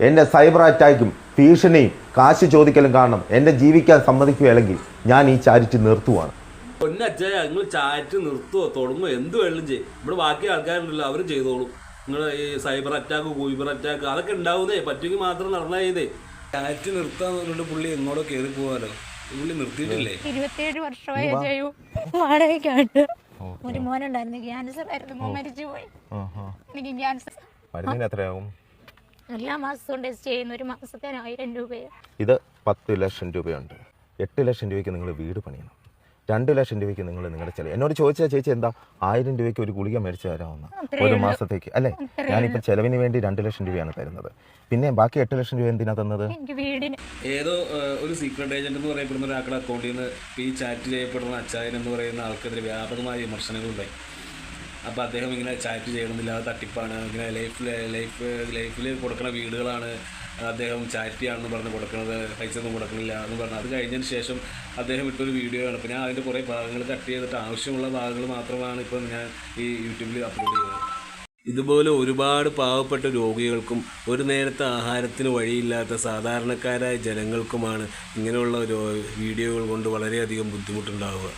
എന്റെ സൈബർ അറ്റാക്കും ഭീഷണിയും കാശ് ചോദിക്കലും കാരണം എന്റെ ജീവിക്കാൻ സമ്മതിക്കുകയല്ലെങ്കിൽ ഞാൻ ഈ ചാരിറ്റി നിർത്തുവാണ്. പൊന്നച്ചായ നിങ്ങൾ ചാറ്റ് നിർത്തുവോ? തുടങ്ങുമോ എന്ത് വേണം ചെയ്യും. ഇവിടെ ബാക്കി ആൾക്കാരുണ്ടല്ലോ അവർ ചെയ്തോളും. നിങ്ങൾ ഈ സൈബർ അറ്റാക്ക് കൂബർ അറ്റാക്ക് അതൊക്കെ ഉണ്ടാവുന്നേ. പറ്റുമെങ്കിൽ മാത്രം നടന്നാൽ ചെയ്തേ. ചാറ്റ് നിർത്താന്ന് പറഞ്ഞിട്ട് പുള്ളി എങ്ങോട്ടോ കയറി പോവാലോ. പുള്ളി നിർത്തിയിട്ടില്ലേ? ഇരുപത്തിയേഴ് വർഷമായി ചെയ്യൂ വാടകയ്ക്കാണ് ഒരു മോനുണ്ടായിരുന്നു ക്യാൻസർ ആയിരുന്നു. മോൻ മരിച്ചുപോയി എനിക്ക് ക്യാൻസർ മരുന്നിന് എത്രയാവും? എല്ലാ മാസവും ടെസ്റ്റ് ചെയ്യുന്ന ഒരു മാസത്തിന് ആയിരം രൂപയാണ്. ഇത് പത്ത് ലക്ഷം രൂപയുണ്ട്. എട്ട് ലക്ഷം രൂപയ്ക്ക് നിങ്ങൾ വീട് പണിയണം. രണ്ട് ലക്ഷം രൂപയ്ക്ക് നിങ്ങൾ നിങ്ങളുടെ ചെലവ്. എന്നോട് ചോദിച്ചാൽ ചേച്ചി എന്താ ആയിരം രൂപയ്ക്ക് ഒരു ഗുളിക മേടിച്ചു തരാമെന്ന്? ഒരു മാസത്തേക്ക്. അല്ലേ? ഞാനിപ്പോൾ ചെലവിന് വേണ്ടി രണ്ട് ലക്ഷം രൂപയാണ് തരുന്നത്. പിന്നെ ബാക്കി എട്ട് ലക്ഷം രൂപ എന്തിനാ തന്നത്? എനിക്ക് വീടിന് ഏതോ ഒരു സീക്രട്ട് ഏജന്റ് എന്ന് പറയപ്പെടുന്ന ഒരാളുടെ അക്കൗണ്ടിൽ നിന്ന് ഈ ചാറ്റ് ചെയ്യപ്പെടുന്ന അച്ചായൻ എന്ന് പറയുന്ന ആൾക്കെതിരെ വ്യാപകമായ വിമർശനങ്ങളുണ്ടായി. അപ്പോൾ അദ്ദേഹം ഇങ്ങനെ ചാറ്റ് ചെയ്യണമെന്നില്ല തട്ടിപ്പാണ് ഇങ്ങനെ ലൈഫിൽ ലൈഫ് ലൈഫിൽ കൊടുക്കുന്ന വീടുകളാണ് അദ്ദേഹം ചാറ്റിയാണെന്ന് പറഞ്ഞ് കൊടുക്കുന്നത് പൈസ ഒന്നും കൊടുക്കണില്ല എന്ന് പറഞ്ഞു. അത് കഴിഞ്ഞതിന് ശേഷം അദ്ദേഹം ഇട്ടൊരു വീഡിയോ ആണ്. അപ്പോൾ ഞാൻ അതിന്റെ കുറേ ഭാഗങ്ങൾ കട്ട് ചെയ്തിട്ട് ആവശ്യമുള്ള ഭാഗങ്ങൾ മാത്രമാണ് ഇപ്പം ഞാൻ ഈ യൂട്യൂബിൽ അപ്ലോഡ് ചെയ്തത് ഇതുപോലെ ഒരുപാട് പാവപ്പെട്ട രോഗികൾക്കും ഒരു നേരത്തെ ആഹാരത്തിന് വഴിയില്ലാത്ത സാധാരണക്കാരായ ജനങ്ങൾക്കുമാണ് ഇങ്ങനെയുള്ള വീഡിയോകൾ കൊണ്ട് വളരെയധികം ബുദ്ധിമുട്ടുണ്ടാവുക.